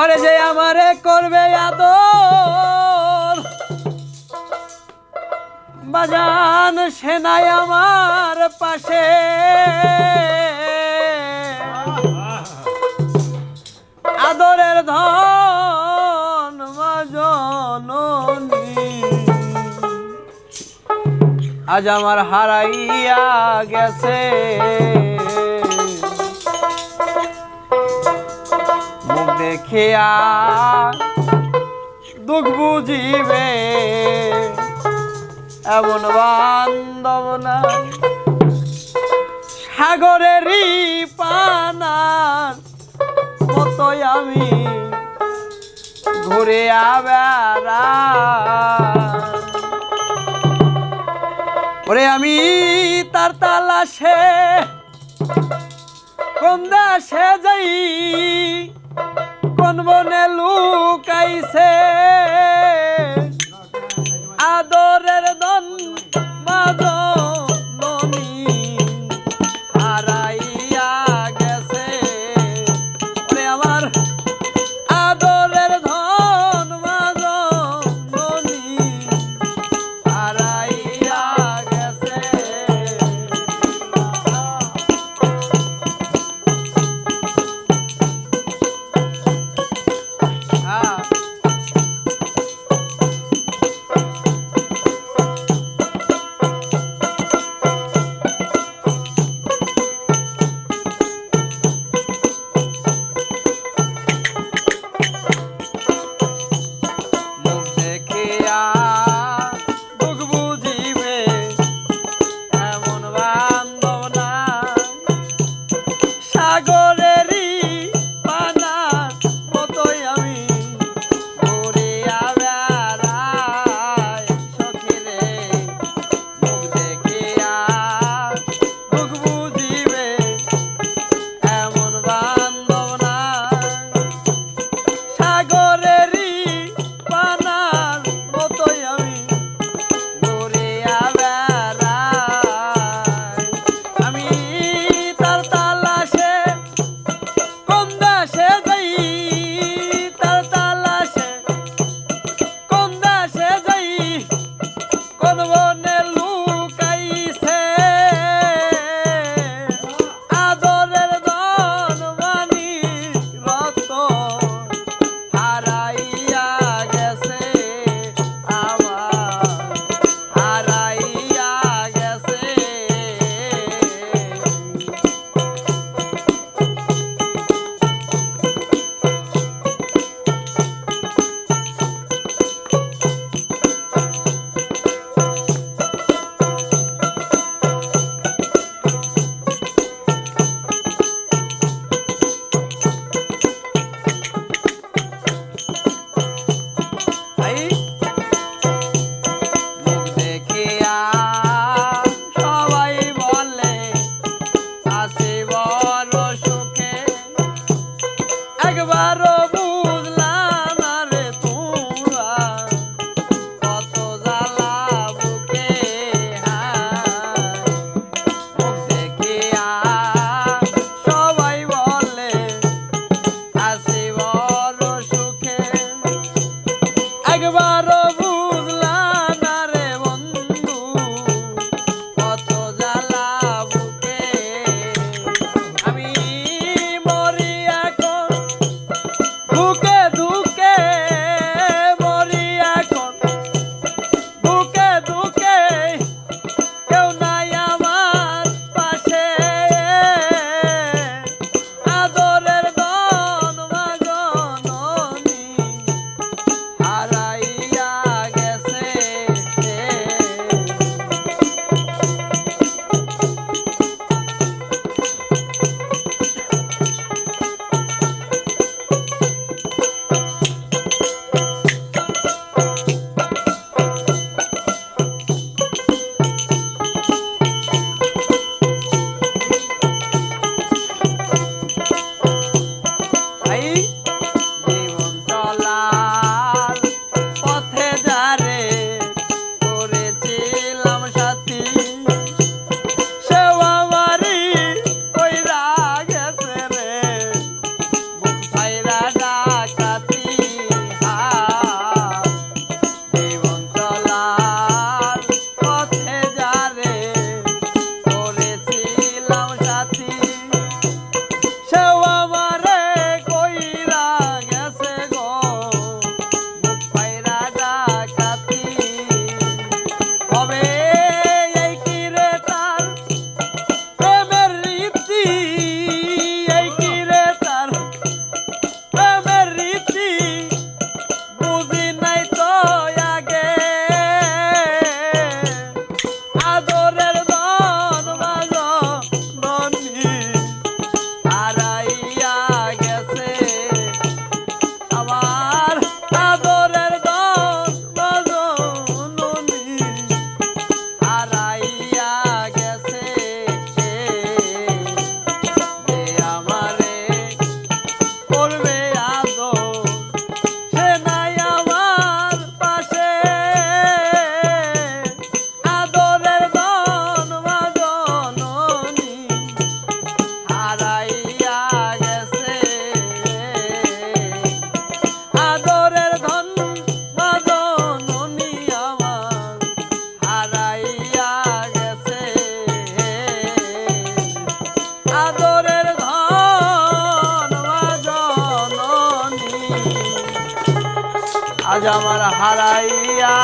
আরে যে আমারে করবে আদর। বাজান সেনায় আমার পাশে। আদরের ধন মাজননী আজ আমার হারাইয়া গেছে। দেখিয়া দুঃখ বুঝিবে। এমন বান্ধব না সাগরের পানার মতোই আমি ঘুরে আবেড়া ওরে আমি তার তালাশে কোন দেশে যাই? বনে লুকাইছে। আদরের আজ আমার হারাইয়া